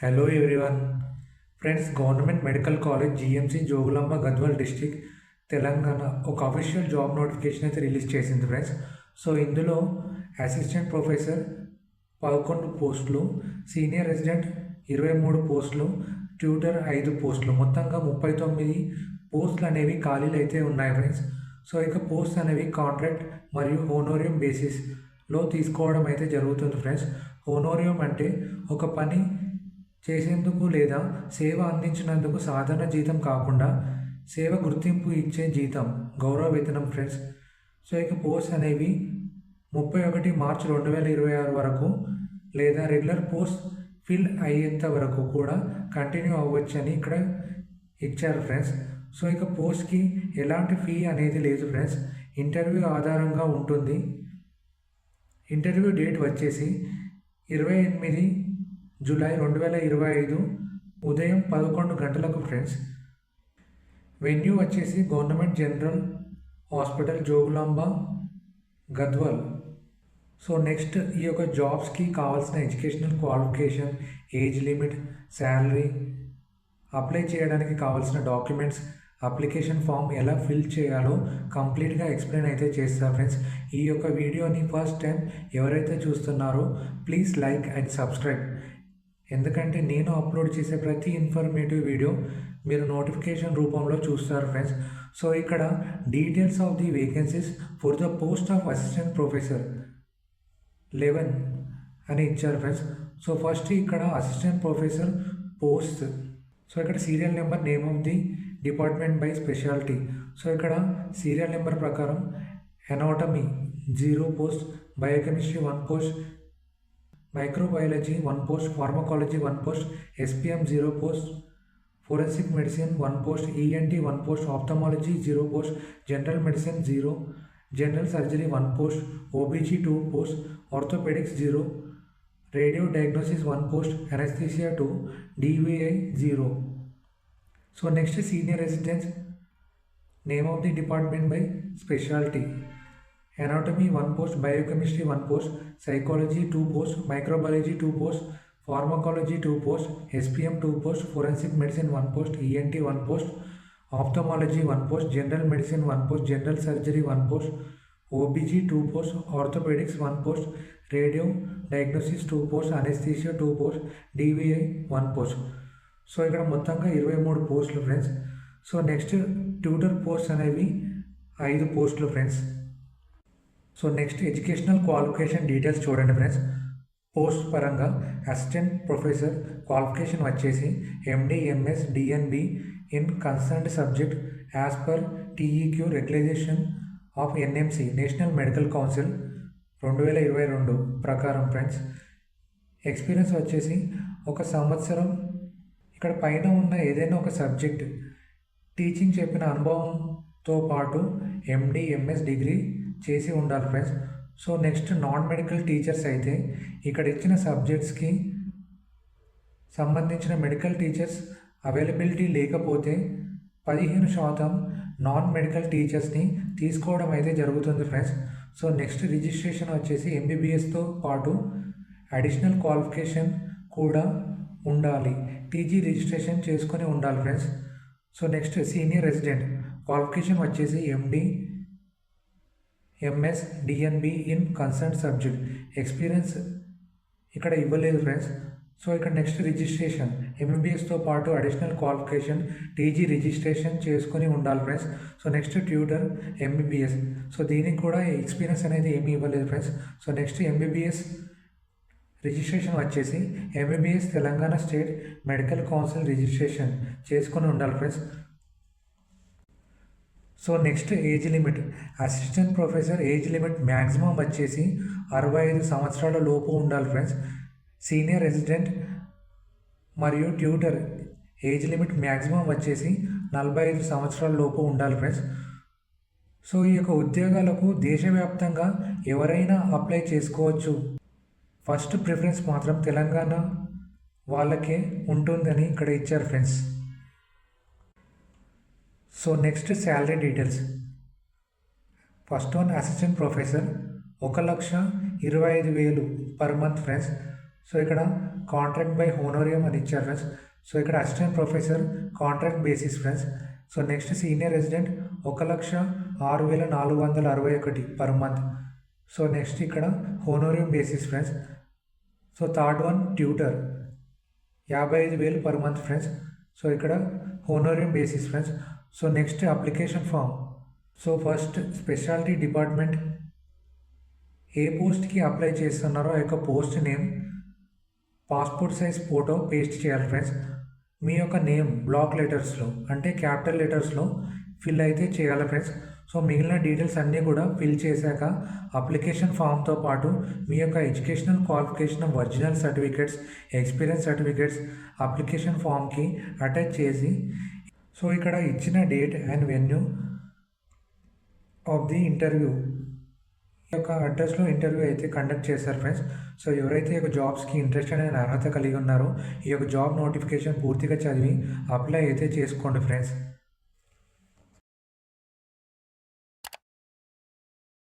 Hello everyone friends government medical college GMC Jogulamba Gadwal district Telangana ఒక official job notification అయితే release చేసింది friends so ఇందులో assistant professor పదకొండు పోస్టులు senior resident ఇరవై మూడు పోస్టులు ట్యూటర్ ఐదు పోస్టులు మొత్తంగా ముప్పై తొమ్మిది పోస్టులు అనేవి ఖాళీలు అయితే ఉన్నాయి ఫ్రెండ్స్ సో ఇక పోస్ట్ అనేవి కాంట్రాక్ట్ మరియు హోనోరియం బేసిస్లో తీసుకోవడం అయితే జరుగుతుంది ఫ్రెండ్స్ హోనోరియం అంటే ఒక పని చేసేందుకు లేదా సేవ అందించినందుకు సాధారణ జీతం కాకుండా సేవ గుర్తింపు ఇచ్చే జీతం గౌరవ వేతనం ఫ్రెండ్స్ సో ఇక పోస్ట్ అనేవి ముప్పై ఒకటి మార్చ్ రెండు వేల ఇరవై ఆరు వరకు లేదా రెగ్యులర్ పోస్ట్ ఫిల్ అయ్యేంత వరకు కూడా కంటిన్యూ అవ్వచ్చని ఇక్కడ ఇచ్చారు ఫ్రెండ్స్ సో ఇక పోస్ట్కి ఎలాంటి ఫీ అనేది లేదు ఫ్రెండ్స్ ఇంటర్వ్యూ ఆధారంగా ఉంటుంది ఇంటర్వ్యూ డేట్ వచ్చేసి ఇరవై ఎనిమిది జూలై రెండు వేల ఇరవై ఐదు ఉదయం పదకొండు గంటలకు ఫ్రెండ్స్ వెన్యూ వచ్చేసి government general hospital Jogulamba Gadwal so next ఈ యొక్క జాబ్స్కి కావాల్సిన educational qualification age limit salary apply చేయడానికి కావాల్సిన డాక్యుమెంట్స్ అప్లికేషన్ ఫామ్ ఎలా ఫిల్ చేయాలో కంప్లీట్గా ఎక్స్ప్లెయిన్ అయితే చేస్తారు ఫ్రెండ్స్ ఈ యొక్క వీడియోని ఫస్ట్ టైం ఎవరైతే చూస్తున్నారో ప్లీజ్ లైక్ అండ్ సబ్స్క్రైబ్ ఎందుకంటే నేను అప్లోడ్ చేసే ప్రతి ఇన్ఫర్మేటివ్ వీడియో మీరు నోటిఫికేషన్ రూపంలో చూస్తారు ఫ్రెండ్స్ సో ఇక్కడ details of the vacancies for the post of assistant professor eleven అని ఇచ్చారు ఫ్రెండ్స్ సో ఫస్ట్ ఇక్కడ అసిస్టెంట్ ప్రొఫెసర్ పోస్ట్ సో ఇక్కడ serial number name of the department by speciality so ఇక్కడ serial number ప్రకారం anatomy zero post biochemistry one post microbiology 1 post, pharmacology 1 post, SPM 0 post, forensic medicine 1 post, ENT 1 post, ophthalmology 0 post, general medicine 0, general surgery 1 post, OBG 2 post, orthopedics 0, radio diagnosis 1 post, anesthesia 2, DVI 0. So next, senior residents, name of the department by specialty. anatomy 1 post biochemistry 1 post psychology 2 post microbiology 2 post pharmacology 2 post spm 2 post forensic medicine 1 post ent 1 post ophthalmology 1 post general medicine 1 post general surgery 1 post obg 2 post orthopedics 1 post radio diagnosis 2 post anesthesia 2 post dvi 1 post so ఇక్కడ మొత్తంగా ఇరవై మూడు పోస్టులు friends so next tutor post అనేవి ఐదు పోస్టులు friends so next educational qualification details చూడండి friends post పరంగా అసిస్టెంట్ ప్రొఫెసర్ క్వాలిఫికేషన్ వచ్చేసి MD MS DNB in concerned subject as per TEQ regularisation of NMC national medical council రెండు వేల ఇరవై రెండు ప్రకారం ఫ్రెండ్స్ ఎక్స్పీరియన్స్ వచ్చేసి ఒక సంవత్సరం ఇక్కడ పైన ఉన్న ఏదైనా ఒక సబ్జెక్ట్ టీచింగ్ చెప్పిన అనుభవంతో పాటు ఎండి ఎంఎస్ డిగ్రీ చేసి ఉండాలి friends so next non medical teachers అయితే ఇక్కడ ఇచ్చిన సబ్జెక్ట్స్కి సంబంధించిన మెడికల్ టీచర్స్ అవైలబిలిటీ లేకపోతే పదిహేను శాతం నాన్ మెడికల్ టీచర్స్ని తీసుకోవడం అయితే జరుగుతుంది ఫ్రెండ్స్ సో నెక్స్ట్ రిజిస్ట్రేషన్ వచ్చేసి ఎంబీబీఎస్తో పాటు అడిషనల్ క్వాలిఫికేషన్ కూడా ఉండాలి టీజీ రిజిస్ట్రేషన్ చేసుకొని ఉండాలి friends so next senior resident qualification వచ్చేసి MD MS DNB in concern subject experience ఇక్కడ ఇవ్వలేదు ఫ్రెండ్స్ సో ఇక్కడ నెక్స్ట్ రిజిస్ట్రేషన్ ఎంబీబీఎస్తో పాటు అడిషనల్ క్వాలిఫికేషన్ టీజీ రిజిస్ట్రేషన్ చేసుకొని ఉండాలి friends so next tutor MBBS so దీనికి కూడా ఎక్స్పీరియన్స్ అనేది ఏమీ ఇవ్వలేదు friends so next MBBS registration వచ్చేసి MBBS Telangana state medical council registration చేసుకొని ఉండాలి friends so next age limit assistant professor age limit maximum వచ్చేసి అరవై ఐదు సంవత్సరాల లోపు ఉండాలి ఫ్రెండ్స్ సీనియర్ రెసిడెంట్ మరియు ట్యూటర్ ఏజ్ లిమిట్ మ్యాక్సిమం వచ్చేసి నలభై ఐదు సంవత్సరాల లోపు ఉండాలి ఫ్రెండ్స్ సో ఈ యొక్క ఉద్యోగాలకు దేశవ్యాప్తంగా ఎవరైనా అప్లై చేసుకోవచ్చు ఫస్ట్ ప్రిఫరెన్స్ మాత్రం తెలంగాణ వాళ్ళకే ఉంటుందని ఇక్కడ ఇచ్చారు friends so next salary details first one assistant professor ఒక లక్ష ఇరవై ఐదు వేలు పర్ మంత్ ఫ్రెండ్స్ సో ఇక్కడ కాంట్రాక్ట్ బై హోనోరియం అని ఇచ్చారు ఫ్రెండ్స్ సో ఇక్కడ assistant professor contract basis friends so next senior resident ఒక లక్ష ఆరు వేల నాలుగు వందల అరవై ఒకటి పర్ మంత్ సో నెక్స్ట్ ఇక్కడ honorarium basis friends so third one tutor యాభై ఐదు వేలు పర్ మంత్ ఫ్రెండ్స్ సో ఇక్కడ honorarium basis friends so next application form so first speciality department ఏ పోస్ట్కి అప్లై చేస్తున్నారో ఆ యొక్క post name passport size photo paste చేయాలి ఫ్రెండ్స్ మీ యొక్క నేమ్ బ్లాక్ లెటర్స్లో అంటే క్యాపిటల్ లెటర్స్లో ఫిల్ అయితే చేయాలి ఫ్రెండ్స్ సో మిగిలిన డీటెయిల్స్ అన్నీ కూడా ఫిల్ చేశాక అప్లికేషన్ ఫామ్తో పాటు మీ యొక్క educational qualification original certificates experience certificates application ఫామ్కి attach చేసి సో ఇక్కడ ఇచ్చిన date and venue of the interview యొక్క అడ్రస్లో ఇంటర్వ్యూ అయితే కండక్ట్ చేశారు ఫ్రెండ్స్ సో ఎవరైతే ఈ యొక్క జాబ్స్కి ఇంట్రెస్ట్ అనే అర్హత కలిగి ఉన్నారో ఈ యొక్క జాబ్ నోటిఫికేషన్ పూర్తిగా చదివి అప్లై అయితే చేసుకోండి ఫ్రెండ్స్